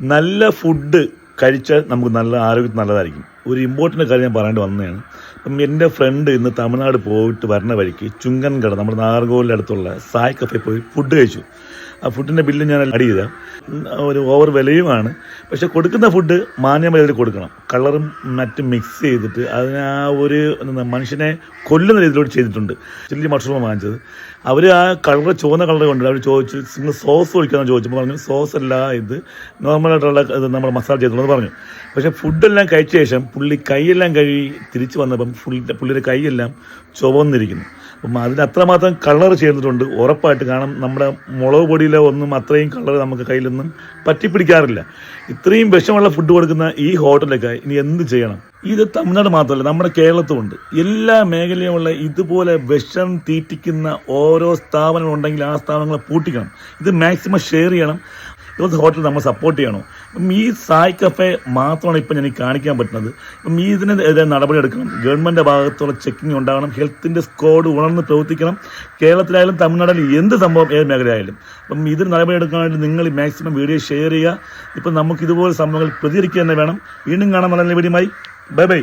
നല്ല ഫുഡ് കഴിച്ചാൽ നമുക്ക് നല്ല ആരോഗ്യത്തിന് നല്ലതായിരിക്കും. ഒരു ഇമ്പോർട്ടന്റ് കാര്യം ഞാൻ പറയേണ്ടി വന്നതാണ്. അപ്പം എന്റെ ഫ്രണ്ട് ഇന്ന് തമിഴ്നാട് പോയിട്ട് വരണ വഴിക്ക് ചുങ്കൻകട നമ്മുടെ നാഗർകോവിലിന്റെ അടുത്തുള്ള സായ് കഫേ പോയി ഫുഡ് കഴിച്ചു. ആ ഫുഡിന്റെ ബില്ല് ഞാൻ അടി ചെയ്ത. ഒരു ഓവർ വിലയുമാണ്. പക്ഷെ കൊടുക്കുന്ന ഫുഡ് മാന്യമായി കൊടുക്കണം. കളറും മറ്റും മിക്സ് ചെയ്തിട്ട് അതിന് ആ ഒരു മനുഷ്യനെ കൊല്ലുന്ന രീതിയിലൂടെ ചെയ്തിട്ടുണ്ട്. ചില്ലി മഷ്റൂം വാങ്ങിച്ചത്. അവർ ആ കളർ ചുവന്ന കളർ കൊണ്ട് അവർ ചോദിച്ചു നിങ്ങൾ സോസ് ഒഴിക്കാമെന്ന് ചോദിച്ചപ്പോൾ പറഞ്ഞു സോസ് അല്ല ഇത് നോർമലായിട്ടുള്ള ഇത് നമ്മൾ മസാല ചെയ്തോളെന്ന് പറഞ്ഞു. പക്ഷേ ഫുഡെല്ലാം കഴിച്ച ശേഷം പുള്ളി കൈയെല്ലാം കഴുകി തിരിച്ചു വന്നപ്പം പുള്ളി പുള്ളിയുടെ കൈയെല്ലാം ചുവന്നിരിക്കുന്നു. അപ്പം അതിന് അത്രമാത്രം കളർ ചെയ്തിട്ടുണ്ട് ഉറപ്പായിട്ട് കാരണം നമ്മുടെ മുളക് പൊടിയിലോ ഒന്നും അത്രയും കളർ നമുക്ക് കയ്യിലൊന്നും പറ്റിപ്പിടിക്കാറില്ല. ഇത്രയും വിഷമുള്ള ഫുഡ് കൊടുക്കുന്ന ഈ ഹോട്ടലൊക്കെ ഇനി എന്ത് ചെയ്യണം? ഇത് തമിഴ്നാട് മാത്രമല്ല നമ്മുടെ കേരളത്തുമുണ്ട്. എല്ലാ മേഖലയുമുള്ള ഇതുപോലെ വിഷം തീറ്റിക്കുന്ന ഓരോ സ്ഥാപനങ്ങളുണ്ടെങ്കിൽ ആ സ്ഥാപനങ്ങളെ പൂട്ടിക്കണം. ഇത് മാക്സിമം ഷെയർ ചെയ്യണം. ഇതുപോലത്തെ ഹോട്ടൽ നമ്മൾ സപ്പോർട്ട് ചെയ്യണം. അപ്പം ഈ സായ് കഫേ മാത്രമാണ് ഇപ്പം ഞാൻ കാണിക്കാൻ പറ്റുന്നത്. അപ്പം ഈ ഇതിനെതിരെ നടപടി എടുക്കണം. ഗവൺമെന്റ് ഭാഗത്തുള്ള ചെക്കിംഗ് ഉണ്ടാകണം. ഹെൽത്തിന്റെ സ്കോഡ് ഉണർന്ന് പ്രവർത്തിക്കണം. കേരളത്തിലായാലും തമിഴ്നാട്ടിലും എന്ത് സംഭവം ഏത് മേഖലയായാലും. അപ്പം ഇതിന് നടപടി വേണ്ടി നിങ്ങൾ മാക്സിമം വീഡിയോ ഷെയർ ചെയ്യുക. ഇപ്പം നമുക്ക് ഇതുപോലെ സംഭവങ്ങൾ പ്രതികരിക്കുക തന്നെ വേണം. വീണ്ടും കാണാൻ നല്ല വീഡിയോമായി ബൈ ബൈ.